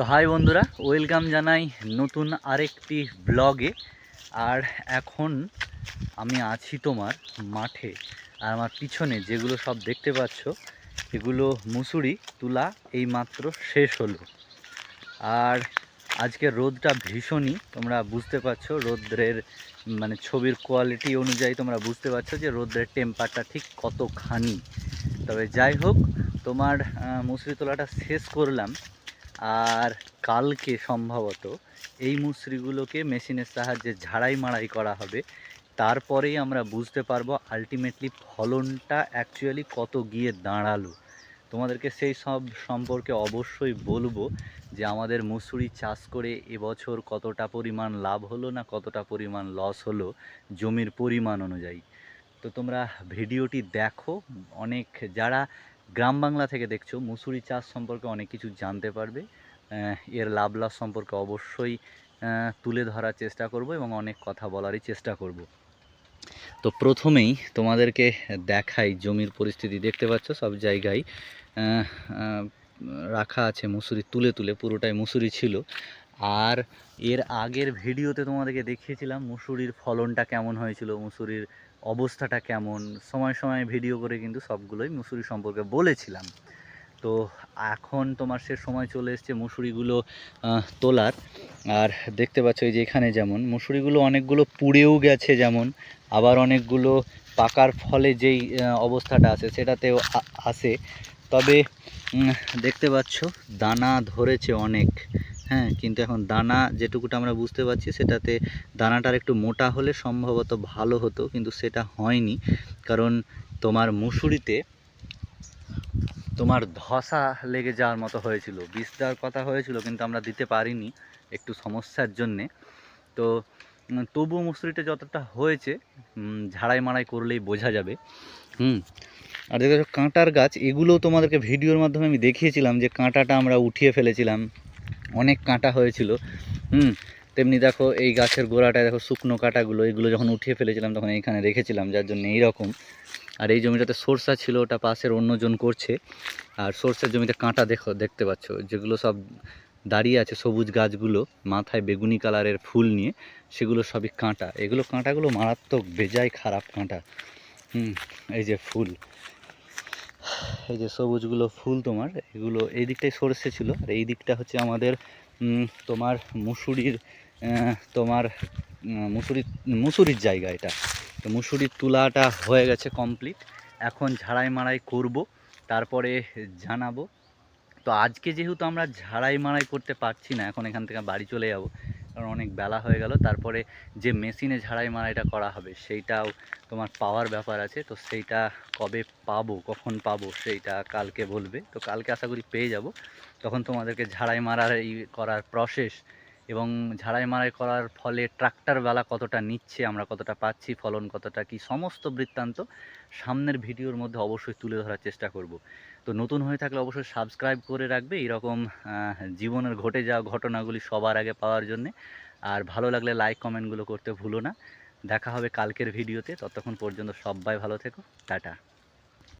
তো হাই বন্ধুরা, ওয়েলকাম জানাই নতুন আরেকটি ব্লগে। আর এখন আমি আছি তোমার মাঠে, আর আমার পিছনে যেগুলো সব দেখতে পাচ্ছ, এগুলো মুসুরি, তুলা এই মাত্র শেষ হলো। আর আজকে রোদটা ভীষণই, তোমরা বুঝতে পারছ, রোদ্রের মানে ছবির কোয়ালিটি অনুযায়ী তোমরা বুঝতে পারছ যে রোদ্রের টেম্পারটা ঠিক কতখানি। তবে যাই হোক, তোমার মুসুরি তোলাটা শেষ করলাম। আর কালকে সম্ভবত এই মুসরিগুলোকে মেশিনের সাহায্যে ঝাড়াই মাড়াই করা হবে। তারপরেই আমরা বুঝতে পারব আলটিমেটলি ফলনটা অ্যাকচুয়ালি কত গিয়ে দাঁড়াল। তোমাদেরকে সেই সব সম্পর্কে অবশ্যই বলব যে আমাদের মুসুরি চাষ করে এবছর কতটা পরিমাণ লাভ হলো না কতটা পরিমাণ লস হলো জমির পরিমাণ অনুযায়ী। তো তোমরা ভিডিওটি দেখো। অনেক যারা গ্রাম বাংলা থেকে দেখছ, মুসুরি চাষ সম্পর্কে অনেক কিছু জানতে পারবে। এর লাভ লাভ সম্পর্কে অবশ্যই তুলে ধরার চেষ্টা করব এবং অনেক কথা বলারই চেষ্টা করব। তো প্রথমেই তোমাদেরকে দেখাই জমির পরিস্থিতি। দেখতে পাচ্ছ সব জায়গায় রাখা আছে মুসুরি, তুলে তুলে পুরোটাই মুসুরি ছিল। আর এর আগের ভিডিওতে তোমাদেরকে দেখিয়েছিলাম মুসুরির ফলনটা কেমন হয়েছিল, মুসুরির অবস্থাটা কেমন? সময় সময় ভিডিও করে কিন্তু সবগুলোই মুসুরি সম্পর্কে বলেছিলাম। তো এখন তোমার সে সময় চলে এসছে মুসুরিগুলো তোলার। আর দেখতে পাচ্ছ এই যে এখানে যেমন, মুসুরিগুলো অনেকগুলো পুড়েও গেছে যেমন, আবার অনেকগুলো পাকার ফলে যেই অবস্থাটা আছে সেটাতেও আসে। তবে দেখতে পাচ্ছ দানা ধরেছে অনেক। হ্যাঁ কিন্তু এখন দানা যেটুকুটা আমরা বুঝতে পারছি সেটাতে দানাটার একটু মোটা হলে সম্ভবত ভালো হতো, কিন্তু সেটা হয়নি। কারণ তোমার মুসুরিতে তোমার ধসা লেগে যাওয়ার মতো হয়েছিল। বিষ দেওয়ার কথা হয়েছিল, কিন্তু আমরা দিতে পারিনি একটু সমস্যার জন্যে। তো তবুও মুসুরিটা যতটা হয়েছে ঝাড়াই মাড়াই করলেই বোঝা যাবে। হুম, আর দেখো কাঁটার গাছ এগুলোও তোমাদেরকে ভিডিওর মাধ্যমে আমি দেখিয়েছিলাম যে কাঁটাটা আমরা উঠিয়ে ফেলেছিলাম। অনেক কাঁটা হয়েছিল। হুম, তেমনি দেখো এই গাছের গোড়াটায় দেখো শুকনো কাঁটাগুলো, এগুলো যখন উঠিয়ে ফেলেছিলাম তখন এইখানে রেখেছিলাম, যার জন্য এইরকম। আর এই জমিটাতে সরষা ছিল, ওটা পাশের অন্যজন করছে। আর সরষের জমিতে কাঁটা দেখো, দেখতে পাচ্ছ, যেগুলো সব দাঁড়িয়ে আছে সবুজ গাছগুলো, মাথায় বেগুনি কালারের ফুল নিয়ে, সেগুলো সবই কাঁটা। এগুলো কাঁটাগুলো মারাত্মক, বেজায় খারাপ কাঁটা। হুম, এই যে ফুল। এই যে সবুজগুলো ফুল তোমার এগুলো এই দিকটাই সরষে ছিল আর এই দিকটা হচ্ছে আমাদের তোমার মুসুরির তোমার উম, মুসুরি মুসুরির জায়গা এটা। তো মুসুরির তুলাটা হয়ে গেছে কমপ্লিট এখন ঝাড়াই মাড়াই করব তারপরে জানাব। তো আজকে যেহেতু আমরা ঝাড়াই মাড়াই করতে পারছি না এখন এখান থেকে বাড়ি চলে যাব। কারণ অনেক বেলা হয়ে গেল। তারপরে যে মেশিনে ঝাড়াই মারাইটা করা হবে, সেইটাও তোমার পাওয়ার ব্যাপার আছে। তো সেইটা কবে পাবো, কখন পাবো, সেইটা কালকে বলবে। তো কালকে আশা করি পেয়ে যাব। তখন তোমাদেরকে ঝাড়াই মারার এই করার প্রসেস এবং ঝাড়াই মারাই করার ফলে ট্রাক্টরওয়ালা কতটা নিচ্ছে, আমরা কতটা পাচ্ছি, ফলন কতটা, কি সমস্ত বৃত্তান্ত সামনের ভিডিওর মধ্যে অবশ্যই তুলে ধরার চেষ্টা করব। তো নতুন হয়ে থাকলে অবশ্যই সাবস্ক্রাইব করে রাখবে এরকম জীবনের ঘটে যাওয়া ঘটনাগুলি সবার আগে পাওয়ার জন্যে। আর ভালো লাগলে লাইক কমেন্টগুলো করতে ভুলো না। দেখা হবে কালকের ভিডিওতে ততক্ষণ পর্যন্ত সবাই ভালো থেকো। টাটা।